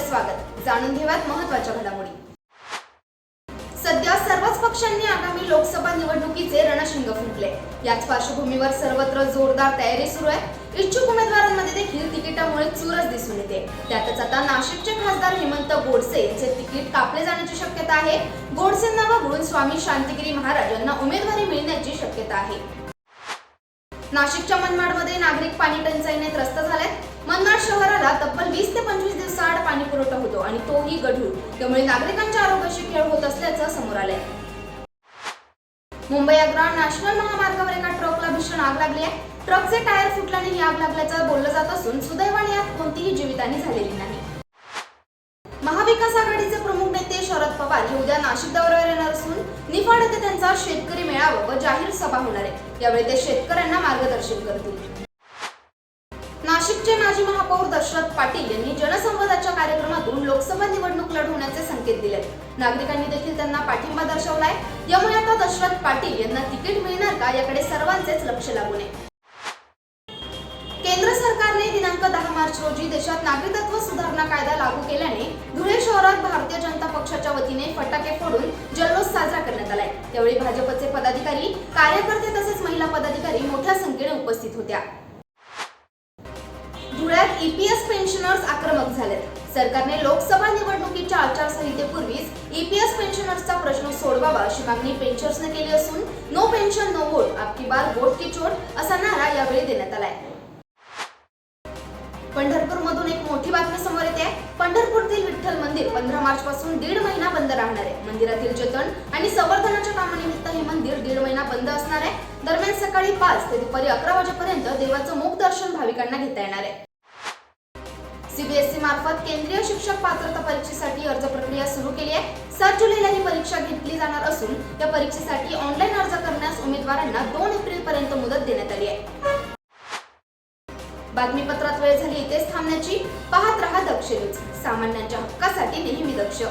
स्वागत. जाणून घेऊयात महत्त्वाच्या घडामोडी. सध्या सर्वच पक्षांनी आगामी लोकसभा निवडणुकीचे रणशिंग फुंकले. याच पार्श्वभूमीवर सर्वत्र जोरदार तयारी सुरू आहे. इच्छुक उमेदवारांमध्ये देखील तिकिटामुळे चुरस दिसून येते. त्यातच आता नाशिकचे खासदार हेमंत गोडसे यांचे तिकीट कापले जाण्याची शक्यता आहे. गोडसेंना वगळून स्वामी शांतिगिरी महाराज यांना उमेदवारी मिळण्याची शक्यता आहे. नाशिकच्या मनमाडमध्ये नागरिक पाणी टंचाईने त्रस्त झालेत. मनमाड शहराला तब्बल वीस ते पंचवीस दिवसाआड पाणी पुरवठा होतो आणि तोही गढूळ. त्यामुळे नागरिकांच्या आरोग्याशी खेळ होत असल्याचं समोर आलंय. मुंबई अग्रा नॅशनल महामार्गावर एका ट्रकला भीषण आग लागली आहे. ट्रकचे टायर फुटल्याने ही आग लागल्याचं बोललं जात असून सुदैवाने यात कोणतीही जीवितहानी झालेली नाही. महाविकास आघाडीचे प्रमुख नेते शरद पवार हे उद्या नाशिक दौऱ्यावर येणार असून निफाड येथे त्यांचा शेतकरी मेळावा व जाहीर सभा होणार आहे. यावेळी ते शेतकऱ्यांना मार्गदर्शन करतील. नाशिकचे माजी महापौर दशरथ पाटील यांनी जनसंवादाच्या कार्यक्रमातून लोकसभा निवडणूक लढवण्याचे संकेत दिले. नागरिकांनी देखील त्यांना पाठिंबा दर्शवलाय. यामुळे आता दशरथ पाटील यांना तिकीट मिळणार का याकडे सर्वांचेच लक्ष लागू नये केंद्र सरकारने दिनांक दहा मार्च रोजी देशात नागरिकत्व सुधारणा कायदा लागू केल्याने धुळे शहरात भारतीय जनता पक्षाच्या वतीने फटाके फोडून जल्लोष साजरा करण्यात आलाय. त्यावेळी भाजपचे पदाधिकारी कार्यकर्ते तसेच महिला पदाधिकारी मोठ्या संख्येने उपस्थित होत्या. ईपीएस पेन्शनर्स आक्रमक झालेत. सरकारने लोकसभा निवडणुकीच्या आचारसंहितेपूर्वीच ईपीएस पेन्शनर्सचा प्रश्न सोडवावा अशी मागणी पेन्शनर्सने केली असून नो पेन्शन नो वोट आपकी बार वोट की चोट असा नारा यावेळी देण्यात आलाय. पंढरपूर मधून एक मोठी बातमी समोर येते. पंढरपूरतील विठ्ठल मंदिर पंधरा मार्च पासून दीड महिना बंद राहणार आहे. मंदिरातील जतन आणि संवर्धनाच्या कामानिमित्त हे मंदिर दीड महिना बंद असणार आहे. दरम्यान सकाळी पाच ते दुपारी अकरा वाजेपर्यंत देवाचं मुख दर्शन भाविकांना घेता येणार आहे. सीबीएसई मार्फत केंद्रीय शिक्षक पात्रता परीक्षेसाठी अर्ज प्रक्रिया सुरू केली आहे. सात जुलैला ही परीक्षा घेतली जाणार असून या परीक्षेसाठी ऑनलाईन अर्ज करण्यास उमेदवारांना दोन एप्रिल पर्यंत मुदत देण्यात आली आहे. बातमीपत्रात वेळ झाली इथेच थांबण्याची. पाहत रहा दक्ष न्यूज सामान्यांच्या हक्कासाठी नेहमी दक्ष.